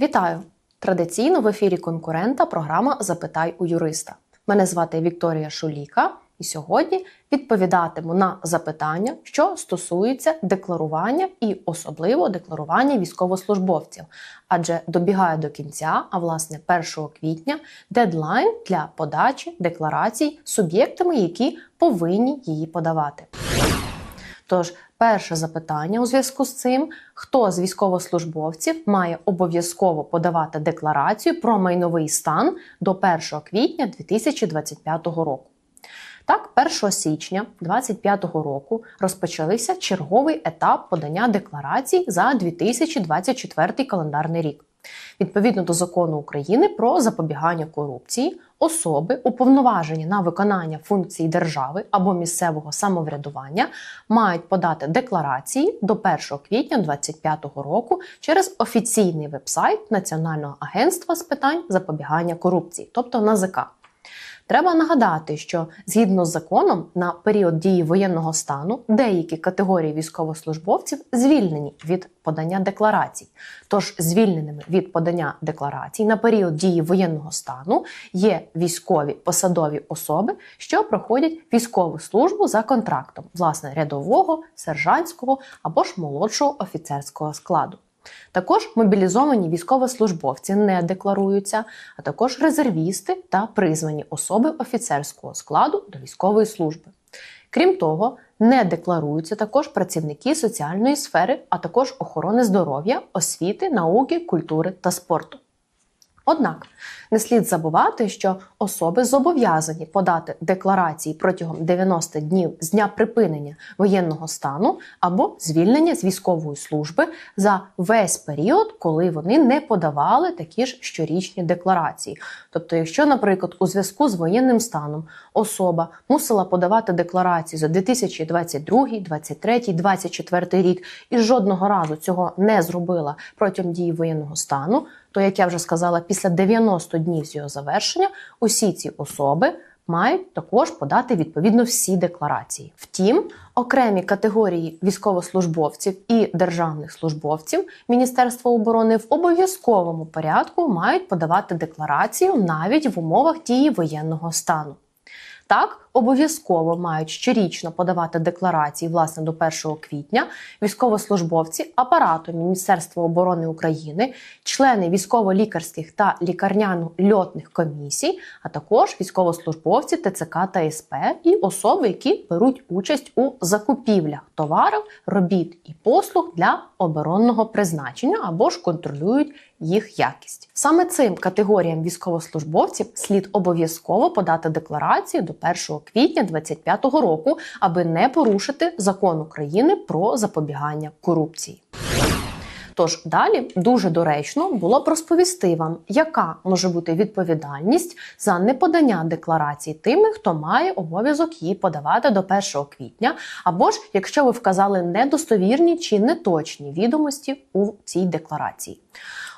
Вітаю! Традиційно в ефірі конкурента програма Запитай у юриста. Мене звати Вікторія Шуліка, і сьогодні відповідатиму на запитання, що стосуються декларування і особливо декларування військовослужбовців, адже добігає до кінця, а власне 1 квітня, дедлайн для подачі декларацій суб'єктами, які повинні її подавати. Тож, перше запитання у зв'язку з цим: хто з військовослужбовців має обов'язково подавати декларацію про майновий стан до 1 квітня 2025 року? Так, 1 січня 2025 року розпочалися черговий етап подання декларацій за 2024 календарний рік. Відповідно до закону України про запобігання корупції, особи, уповноважені на виконання функцій держави або місцевого самоврядування, мають подати декларації до 1 квітня 2025 року через офіційний вебсайт Національного агентства з питань запобігання корупції, тобто НАЗК. Треба нагадати, що згідно з законом на період дії воєнного стану деякі категорії військовослужбовців звільнені від подання декларацій. Тож звільненими від подання декларацій на період дії воєнного стану є військові посадові особи, що проходять військову службу за контрактом, власне, рядового, сержантського або ж молодшого офіцерського складу. Також мобілізовані військовослужбовці не декларуються, а також резервісти та призвані особи офіцерського складу до військової служби. Крім того, не декларуються також працівники соціальної сфери, а також охорони здоров'я, освіти, науки, культури та спорту. Однак не слід забувати, що особи зобов'язані подати декларації протягом 90 днів з дня припинення воєнного стану або звільнення з військової служби за весь період, коли вони не подавали такі ж щорічні декларації. Тобто, якщо, наприклад, у зв'язку з воєнним станом особа мусила подавати декларації за 2022, 2023, 2024 рік і жодного разу цього не зробила протягом дії воєнного стану, то як я вже сказала, після 90 днів з його завершення усі ці особи мають також подати відповідно всі декларації. Втім, окремі категорії військовослужбовців і державних службовців Міністерства оборони в обов'язковому порядку мають подавати декларацію навіть в умовах дії воєнного стану. Так, обов'язково мають щорічно подавати декларації власне до 1 квітня військовослужбовці апарату Міністерства оборони України, члени військово-лікарських та лікарняно-льотних комісій, а також військовослужбовці ТЦК та СП і особи, які беруть участь у закупівлях товарів, робіт і послуг для оборонного призначення або ж контролюють їх якість. Саме цим категоріям військовослужбовців слід обов'язково подати декларацію до 1 квітня 2025 року, аби не порушити закон України про запобігання корупції. Тож далі дуже доречно було б розповісти вам, яка може бути відповідальність за неподання декларації тими, хто має обов'язок її подавати до 1 квітня, або ж якщо ви вказали недостовірні чи неточні відомості у цій декларації.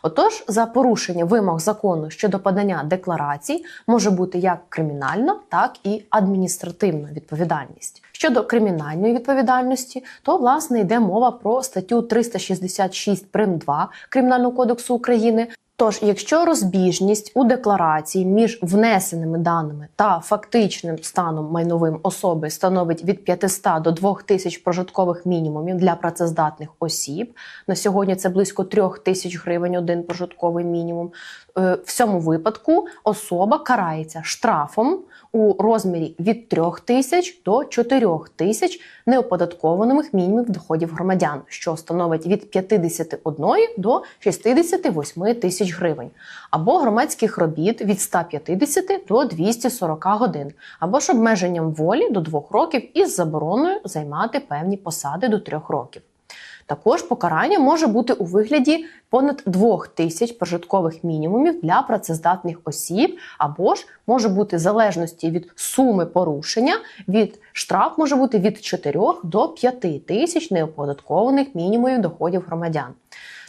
Отож, за порушення вимог закону щодо подання декларацій може бути як кримінальна, так і адміністративна відповідальність. Щодо кримінальної відповідальності, то власне йде мова про статтю 366 прим 2 Кримінального кодексу України. Тож, якщо розбіжність у декларації між внесеними даними та фактичним станом майновим особи становить від 500 до 2000 прожиткових мінімумів для працездатних осіб, на сьогодні це близько 3000 гривень один прожитковий мінімум. Е, в цьому випадку особа карається штрафом у розмірі від 3 тисяч до 4 тисяч неоподаткованих мінімумів доходів громадян, що становить від 51 до 68 тисяч гривень, або громадських робіт від 150 до 240 годин, або ж обмеженням волі до 2 років із забороною займати певні посади до 3 років. Також покарання може бути у вигляді понад 2 тисяч прожиткових мінімумів для працездатних осіб, або ж може бути в залежності від суми порушення, від штраф може бути від 4 до 5 тисяч неоподаткованих мінімумів доходів громадян.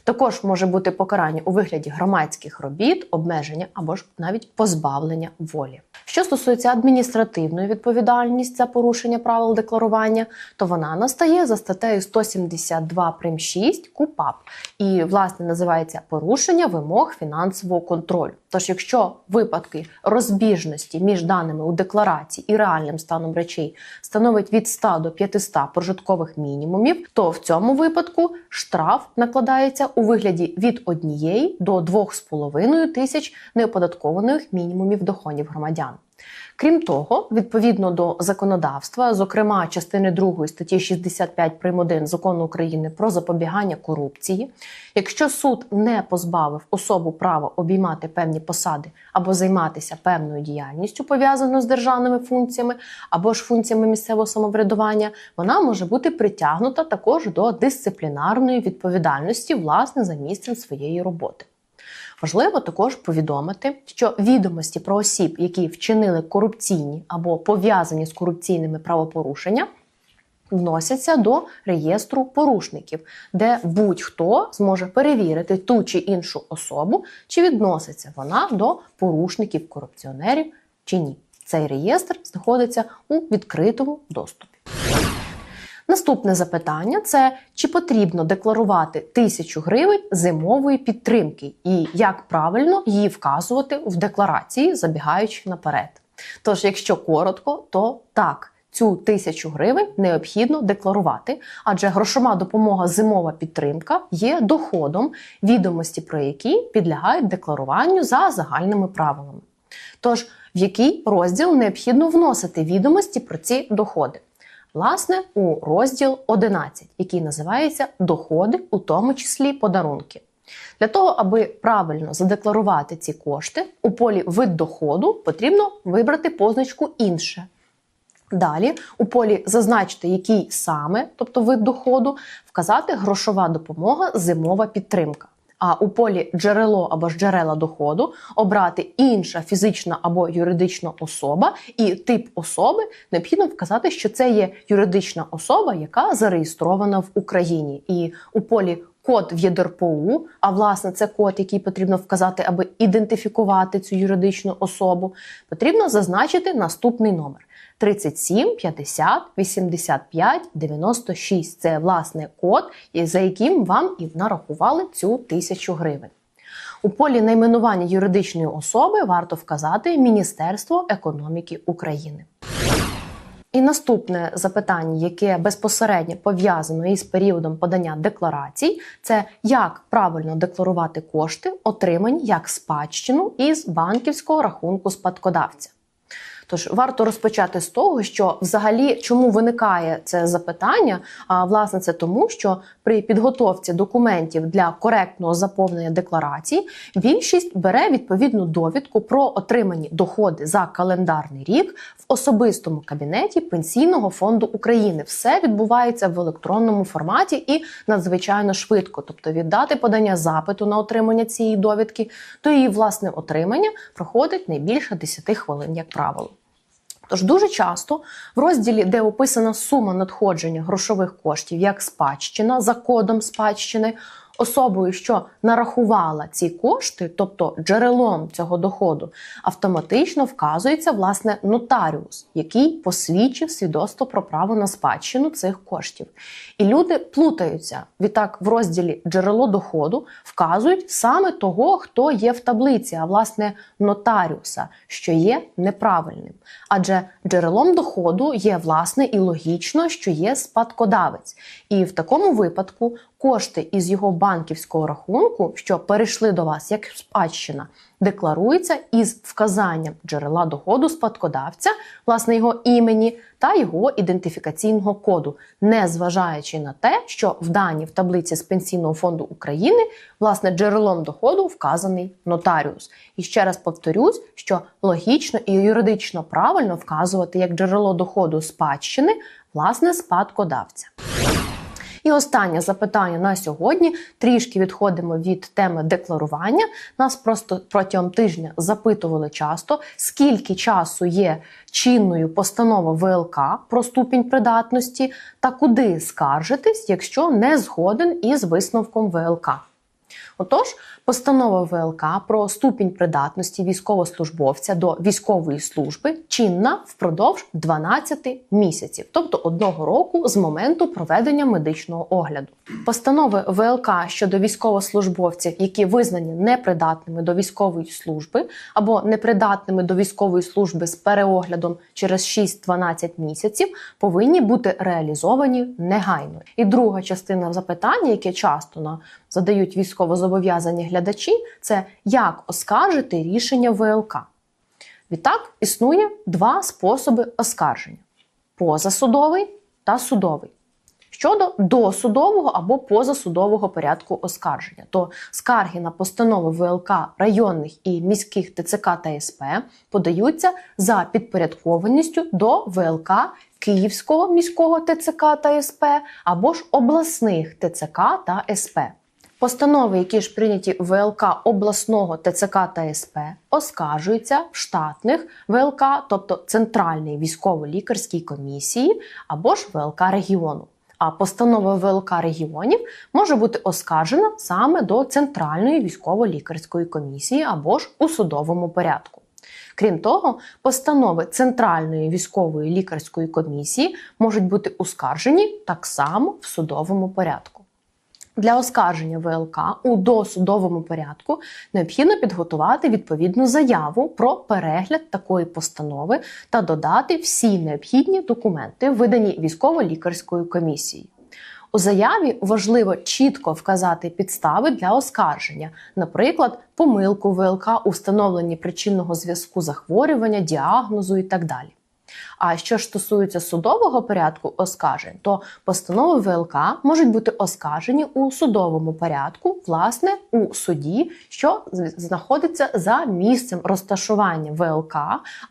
Також може бути покарання у вигляді громадських робіт, обмеження або ж навіть позбавлення волі. Що стосується адміністративної відповідальності за порушення правил декларування, то вона настає за статтею 172 прим 6 КУПАП і власне називається порушення вимог фінансового контролю. Тож, якщо випадки розбіжності між даними у декларації і реальним станом речей становить від 100 до 500 прожиткових мінімумів, то в цьому випадку штраф накладається у вигляді від 1 до 2,5 тисяч неоподаткованих мінімумів доходів громадян. Крім того, відповідно до законодавства, зокрема частини 2 статті 65 прим. 1 закону України про запобігання корупції, якщо суд не позбавив особу права обіймати певні посади або займатися певною діяльністю, пов'язаною з державними функціями або ж функціями місцевого самоврядування, вона може бути притягнута також до дисциплінарної відповідальності власне за місцем своєї роботи. Важливо також повідомити, що відомості про осіб, які вчинили корупційні або пов'язані з корупційними правопорушення, вносяться до реєстру порушників, де будь-хто зможе перевірити ту чи іншу особу, чи відноситься вона до порушників корупціонерів чи ні. Цей реєстр знаходиться у відкритому доступі. Наступне запитання це чи потрібно декларувати тисячу гривень зимової підтримки, і як правильно її вказувати в декларації, забігаючи наперед. Тож, якщо коротко, то так. Цю тисячу гривень необхідно декларувати, адже грошова допомога зимова підтримка є доходом, відомості про які підлягають декларуванню за загальними правилами. Тож, в який розділ необхідно вносити відомості про ці доходи? Власне, у розділ 11, який називається Доходи, у тому числі подарунки. Для того, аби правильно задекларувати ці кошти, у полі вид доходу потрібно вибрати позначку інше. Далі у полі зазначити, який саме, тобто вид доходу, вказати грошова допомога, зимова підтримка. А у полі джерело або ж джерела доходу обрати інша фізична або юридична особа, і тип особи необхідно вказати, що це є юридична особа, яка зареєстрована в Україні. І у полі код в ЄДРПУ, а власне це код, який потрібно вказати, аби ідентифікувати цю юридичну особу, потрібно зазначити наступний номер. 37 50 85 96. Це власне код, за яким вам і нарахували цю тисячу гривень. У полі найменування юридичної особи варто вказати Міністерство економіки України. І наступне запитання, яке безпосередньо пов'язано із періодом подання декларацій, це як правильно декларувати кошти, отримані як спадщину із банківського рахунку спадкодавця. Тож варто розпочати з того, що взагалі чому виникає це запитання? А власне це тому, що при підготовці документів для коректного заповнення декларації більшість бере відповідну довідку про отримані доходи за календарний рік в особистому кабінеті Пенсійного фонду України. Все відбувається в електронному форматі і надзвичайно швидко. Тобто від дати подання запиту на отримання цієї довідки, то її власне отримання проходить не більше 10 хвилин, як правило. Тож дуже часто в розділі, де описана сума надходження грошових коштів як спадщина за кодом спадщини, особою, що нарахувала ці кошти, тобто джерелом цього доходу, автоматично вказується власне нотаріус, який посвідчив свідоцтво про право на спадщину цих коштів. І люди плутаються. Відтак, в розділі джерело доходу вказують саме того, хто є в таблиці, а власне нотаріуса, що є неправильним. Адже джерелом доходу є власне і логічно, що є спадкодавець. І в такому випадку кошти із його банківського рахунку, що перейшли до вас як спадщина, декларуються із вказанням джерела доходу спадкодавця, власне його імені та його ідентифікаційного коду, не зважаючи на те, що в дані в таблиці з пенсійного фонду України власне джерелом доходу вказаний нотаріус. І ще раз повторюсь, що логічно і юридично правильно вказувати як джерело доходу спадщини власне спадкодавця. І останнє запитання на сьогодні. Трішки відходимо від теми декларування. Нас просто протягом тижня запитували часто, скільки часу є чинною постанова ВЛК про ступінь придатності та куди скаржитись, якщо не згоден із висновком ВЛК. Отож, постанова ВЛК про ступінь придатності військовослужбовця до військової служби чинна впродовж 12 місяців, тобто одного року з моменту проведення медичного огляду. Постанови ВЛК щодо військовослужбовців, які визнані непридатними до військової служби або непридатними до військової служби з переоглядом через 6-12 місяців, повинні бути реалізовані негайно. І друга частина запитання, яке часто на задають військовозобов'язані глядачі, це як оскаржити рішення ВЛК. Відтак існує два способи оскарження: позасудовий та судовий. Щодо досудового або позасудового порядку оскарження, то скарги на постанови ВЛК районних і міських ТЦК та СП подаються за підпорядкованістю до ВЛК Київського міського ТЦК та СП або ж обласних ТЦК та СП. Постанови, які ж прийняті ВЛК обласного ТЦК та СП, оскаржуються в штатних ВЛК, тобто Центральній військово-лікарській комісії або ж ВЛК регіону. А постанова ВЛК регіонів може бути оскаржена саме до Центральної військово-лікарської комісії або ж у судовому порядку. Крім того, постанови Центральної військової лікарської комісії можуть бути оскаржені так само в судовому порядку. Для оскарження ВЛК у досудовому порядку необхідно підготувати відповідну заяву про перегляд такої постанови та додати всі необхідні документи, видані військово-лікарською комісією. У заяві важливо чітко вказати підстави для оскарження, наприклад, помилку ВЛК у причинного зв'язку захворювання, діагнозу і так далі. А що ж стосується судового порядку оскаржень, то постанови ВЛК можуть бути оскаржені у судовому порядку, власне, у суді, що знаходиться за місцем розташування ВЛК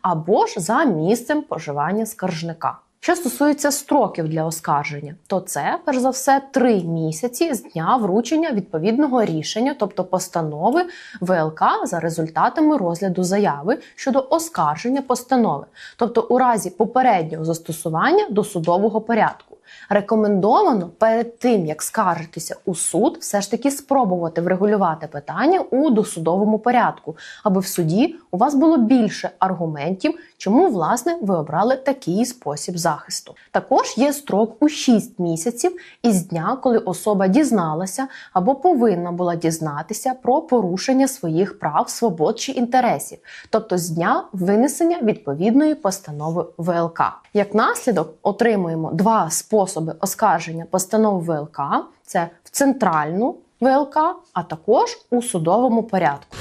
або ж за місцем поживання скаржника. Що стосується строків для оскарження, то це перш за все три місяці з дня вручення відповідного рішення, тобто постанови ВЛК за результатами розгляду заяви щодо оскарження постанови, тобто у разі попереднього застосування до судового порядку. Рекомендовано перед тим як скаржитися у суд, все ж таки спробувати врегулювати питання у досудовому порядку, аби в суді у вас було більше аргументів, чому власне ви обрали такий спосіб захисту. Також є строк у 6 місяців із дня, коли особа дізналася або повинна була дізнатися про порушення своїх прав, свобод чи інтересів, тобто з дня винесення відповідної постанови ВЛК. Як наслідок отримуємо два способи оскарження постанов ВЛК: це в центральну ВЛК, а також у судовому порядку.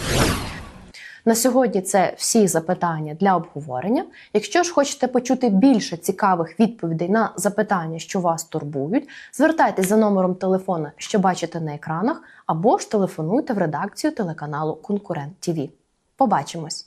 На сьогодні це всі запитання для обговорення. Якщо ж хочете почути більше цікавих відповідей на запитання, що вас турбують, звертайтеся за номером телефона, що бачите на екранах, або ж телефонуйте в редакцію телеканалу Конкурент ТІВІ. Побачимось!